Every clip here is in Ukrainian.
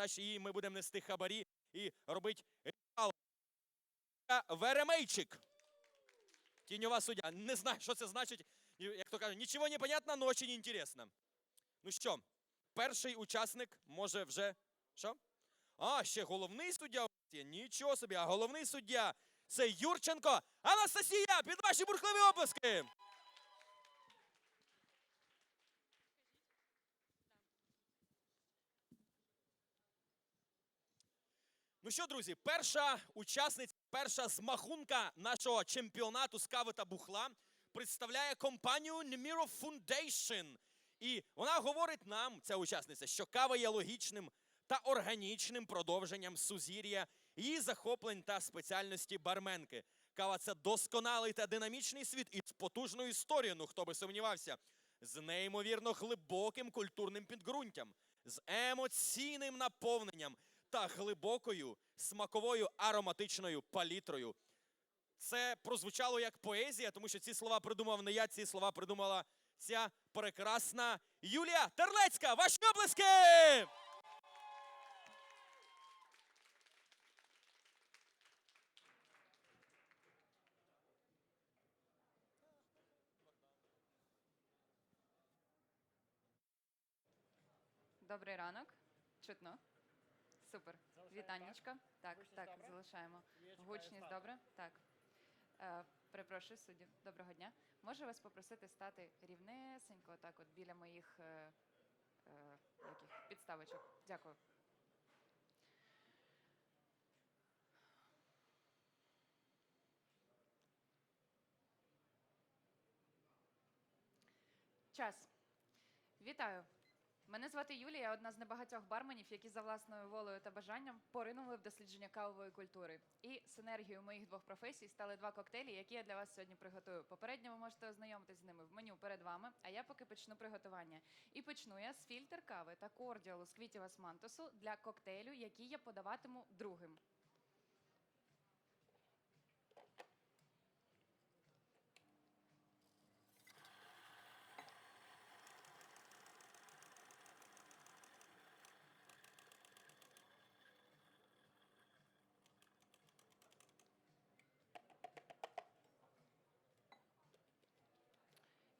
значить її ми будемо нести хабарі і робити ритуал. Веремейчик. Тіньова суддя. Не знаю, що це значить. Як то кажуть, нічого не понятно, але дуже інтересно. Ну що, перший учасник може вже. Що? А, ще головний суддя. Нічого собі, а головний суддя це Юрченко Анастасія! Під ваші бурхливі оплески! Ну що, друзі, перша учасниця, перша змахунка нашого чемпіонату з кави та бухла представляє компанію Nemiro Foundation. І вона говорить нам, ця учасниця, що кава є логічним та органічним продовженням сузір'я її захоплень та спеціальності барменки. Кава це досконалий та динамічний світ із потужною історією, ну хто би сумнівався, з неймовірно глибоким культурним підґрунтям, з емоційним наповненням та глибокою смаковою ароматичною палітрою. Це прозвучало як поезія, тому що ці слова придумав не я, ці слова придумала ця прекрасна Юлія Терлецька. Ваші облески! Добрий ранок. Чутно? Супер. Вітаннячка. Так, Гучність так, добре? залишаємо. Чекаю Гучність добре? Так. Е, перепрошую, судді. Доброго дня. Можу вас попросити стати рівнесенько, так от біля моїх е, е, яких, підставочок. Дякую. Час. Вітаю. Мене звати Юлія, одна з небагатьох барменів, які за власною волею та бажанням поринули в дослідження кавової культури. І синергією моїх двох професій стали два коктейлі, які я для вас сьогодні приготую. Попередньо ви можете ознайомитись з ними в меню перед вами, а я поки почну приготування. І почну я з фільтр кави та кордіалу з квітів османтусу для коктейлю, який я подаватиму другим.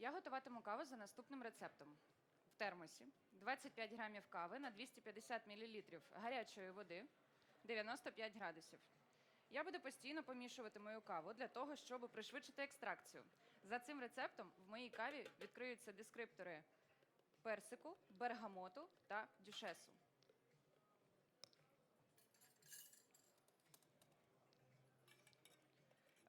Я готуватиму каву за наступним рецептом. В термосі 25 грамів кави на 250 мл гарячої води 95 градусів. Я буду постійно помішувати мою каву для того, щоб пришвидшити екстракцію. За цим рецептом в моїй каві відкриються дескриптори персику, бергамоту та дюшесу.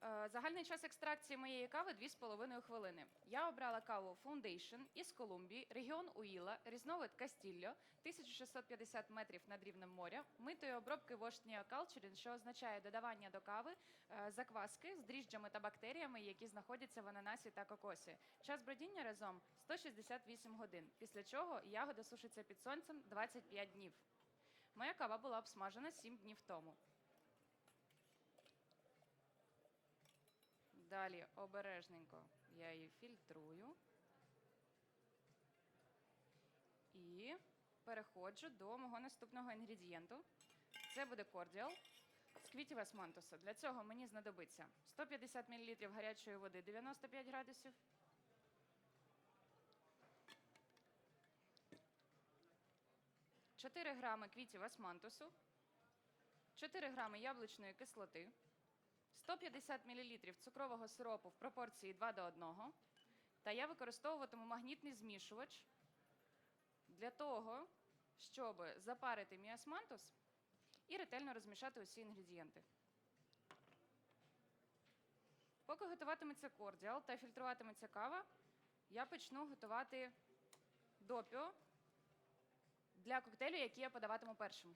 Е, Загальний час екстракції моєї кави 2,5 хвилини. Я обрала каву Foundation із Колумбії, регіон Уїла, різновид Кастільо, 1650 метрів над рівнем моря, митої обробки Вошнія Калчерін, що означає додавання до кави е, закваски з дріжджами та бактеріями, які знаходяться в ананасі та кокосі. Час бродіння разом 168 годин, після чого ягода сушиться під сонцем 25 днів. Моя кава була обсмажена 7 днів тому. Далі обережненько я її фільтрую. І переходжу до мого наступного інгредієнту. Це буде кордіал з квітів османтуса. Для цього мені знадобиться 150 мл гарячої води 95 градусів. Чотири грами квітів османтусу, 4 грами яблучної кислоти, 150 мл цукрового сиропу в пропорції 2 до 1. Та я використовуватиму магнітний змішувач для того, щоб запарити мій османтус і ретельно розмішати усі інгредієнти. Поки готуватиметься кордіал та фільтруватиметься кава, я почну готувати допіо для коктейлю, який я подаватиму першим.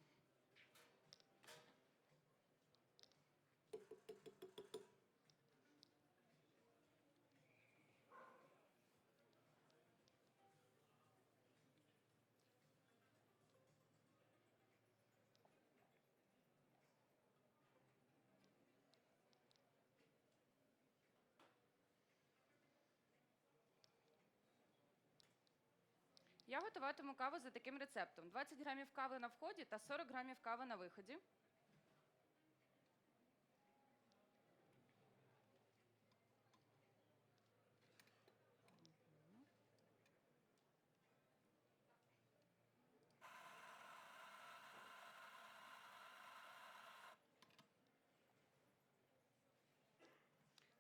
Я готуватиму каву за таким рецептом: 20 грамів кави на вході та 40 грамів кави на виході.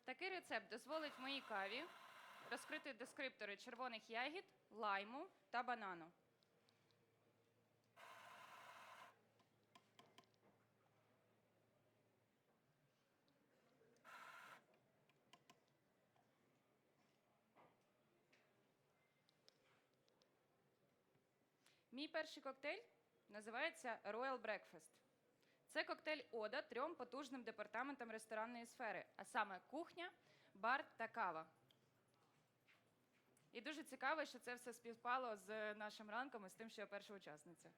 Такий рецепт дозволить моїй каві розкрити дескриптори червоних ягід, лайму та банану. Мій перший коктейль називається Royal Breakfast. Це коктейль Ода трьом потужним департаментам ресторанної сфери, а саме кухня, бар та кава. І дуже цікаво, що це все співпало з нашим ранком і з тим, що я перша учасниця.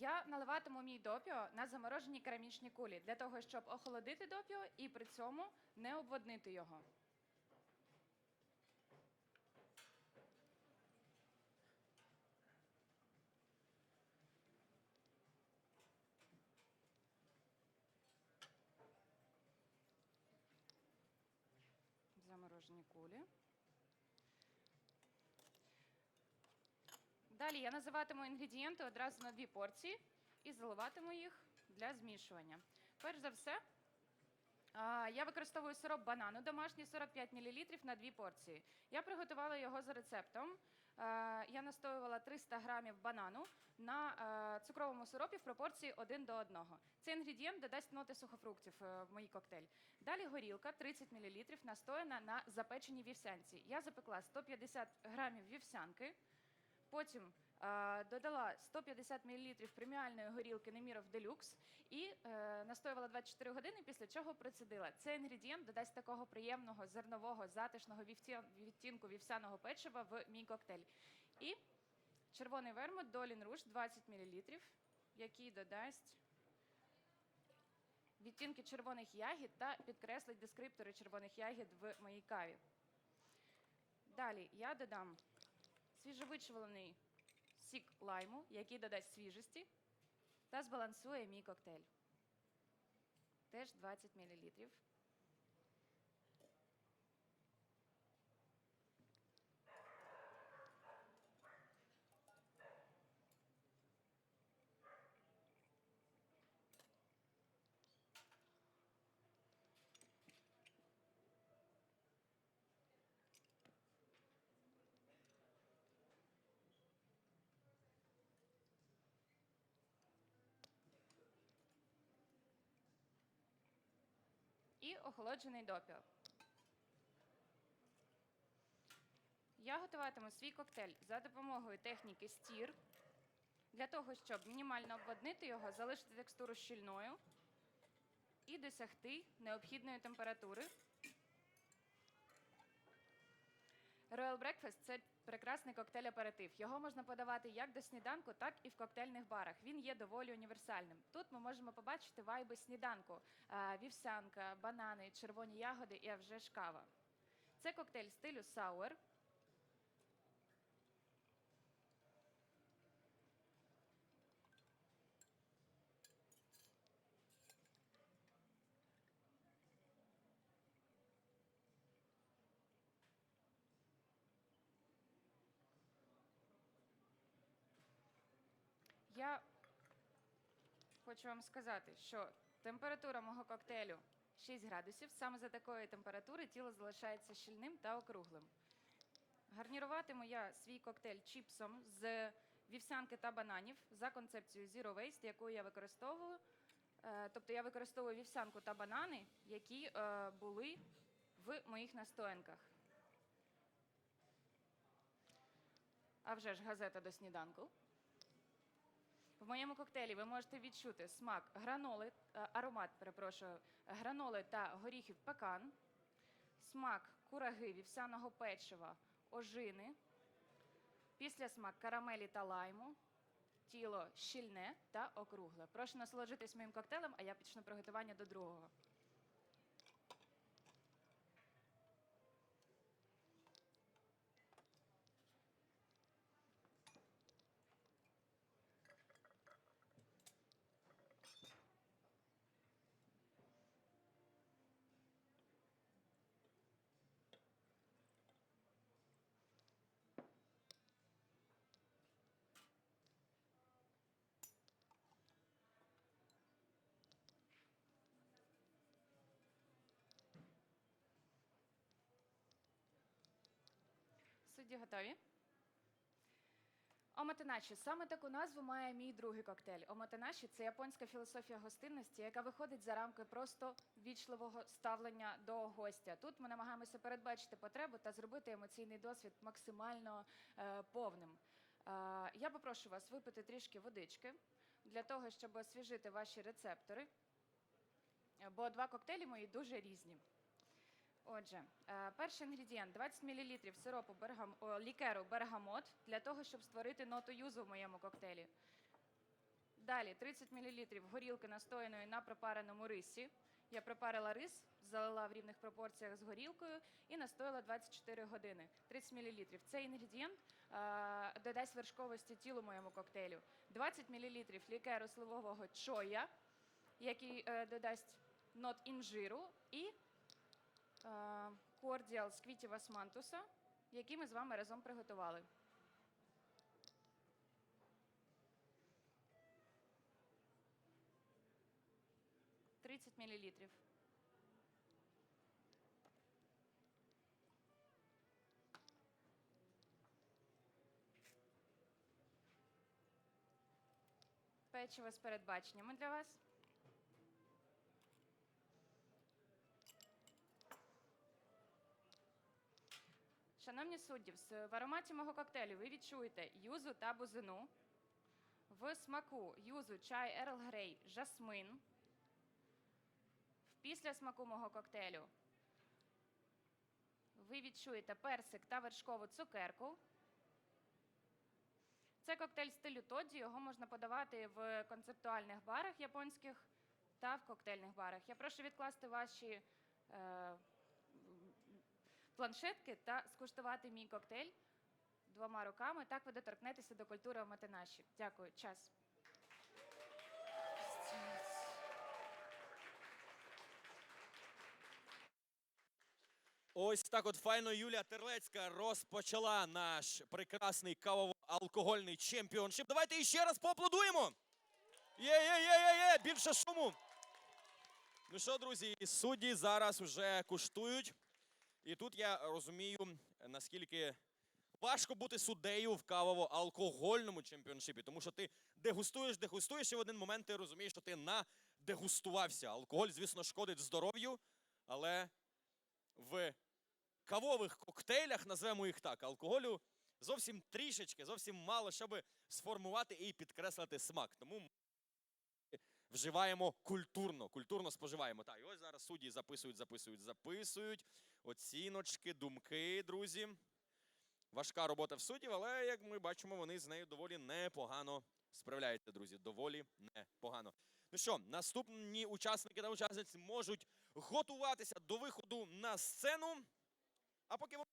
Я наливатиму мій допіо на заморожені керамічні кулі для того, щоб охолодити допіо і при цьому не обводнити його. Заморожені кулі. Далі я називатиму інгредієнти одразу на дві порції і заливатиму їх для змішування. Перш за все, я використовую сироп банану домашній 45 мл на дві порції. Я приготувала його за рецептом. Я настоювала 300 грамів банану на цукровому сиропі в пропорції 1 до 1. Цей інгредієнт додасть ноти сухофруктів е, в мій коктейль. Далі горілка 30 мл настояна на запеченій вівсянці. Я запекла 150 грамів вівсянки. Потім е, додала 150 мл преміальної горілки Неміров Делюкс і е, настоювала 24 години, після чого процедила. Цей інгредієнт додасть такого приємного зернового затишного відтінку вівсяного печива в мій коктейль. І червоний вермут Долін Руш 20 мл, який додасть відтінки червоних ягід та підкреслить дескриптори червоних ягід в моїй каві. Далі я додам свіжовичавлений сік лайму, який додасть свіжості та збалансує мій коктейль. Теж 20 мл. І охолоджений допіл. Я готуватиму свій коктейль за допомогою техніки стір для того, щоб мінімально обводнити його, залишити текстуру щільною і досягти необхідної температури. Royal Breakfast – це прекрасний коктейль-аперитив. Його можна подавати як до сніданку, так і в коктейльних барах. Він є доволі універсальним. Тут ми можемо побачити вайби сніданку: вівсянка, банани, червоні ягоди і а вже ж кава. Це коктейль стилю сауер. Я хочу вам сказати, що температура мого коктейлю 6 градусів. Саме за такої температури тіло залишається щільним та округлим. Гарніруватиму я свій коктейль чіпсом з вівсянки та бананів за концепцією Zero Waste, яку я використовую. Е, Тобто я використовую вівсянку та банани, які е, були в моїх настоянках. А вже ж газета до сніданку. В моєму коктейлі ви можете відчути смак граноли, е, аромат, перепрошую, граноли та горіхів пекан, смак кураги, вівсяного печива, ожини, післясмак карамелі та лайму, тіло щільне та округле. Прошу насолоджитись моїм коктейлем, а я почну приготування до другого. Судді готові? Омотеначі. Саме таку назву має мій другий коктейль. Омотеначі – це японська філософія гостинності, яка виходить за рамки просто вічливого ставлення до гостя. Тут ми намагаємося передбачити потребу та зробити емоційний досвід максимально е, повним. Е, я попрошу вас випити трішки водички для того, щоб освіжити ваші рецептори, бо два коктейлі мої дуже різні. Отже, е, перший інгредієнт 20 мл сиропу бергам... о, лікеру бергамот для того, щоб створити ноту юзу в моєму коктейлі. Далі 30 мл горілки настояної на пропареному рисі. Я пропарила рис, залила в рівних пропорціях з горілкою і настояла 24 години. 30 мл. Цей інгредієнт е, додасть вершковості тілу моєму коктейлю. 20 мл лікеру сливового чоя, який е, додасть нот інжиру і кордіал з квітів османтуса, який ми з вами разом приготували. Тридцять мілілітрів. Печиво з передбаченнями для вас. Шановні судді, в ароматі мого коктейлю ви відчуєте юзу та бузину. В смаку юзу, чай, ерл грей, жасмин. В після смаку мого коктейлю ви відчуєте персик та вершкову цукерку. Це коктейль стилю Тоджі. Його можна подавати в концептуальних барах японських та в коктейльних барах. Я прошу відкласти ваші е, планшетки та скуштувати мій коктейль двома руками. Так ви доторкнетеся до культури Оматенаші. Дякую. Час. Ось так от файно Юлія Терлецька розпочала наш прекрасний кавово-алкогольний чемпіоншип. Давайте іще раз поаплодуємо. Є, є, є, є, є, більше шуму. Ну що, друзі, судді зараз вже куштують. І тут я розумію, наскільки важко бути суддею в кавово-алкогольному чемпіоншипі, тому що ти дегустуєш, дегустуєш, і в один момент ти розумієш, що ти надегустувався. Алкоголь, звісно, шкодить здоров'ю, але в кавових коктейлях, назвемо їх так, алкоголю зовсім трішечки, зовсім мало, щоб сформувати і підкреслити смак. Тому вживаємо культурно, культурно споживаємо. Так, і ось зараз судді записують, записують, записують. Оціночки, думки, друзі. Важка робота в суддів, але як ми бачимо, вони з нею доволі непогано справляються, друзі. Доволі непогано. Ну що, наступні учасники та учасниці можуть готуватися до виходу на сцену. А поки вони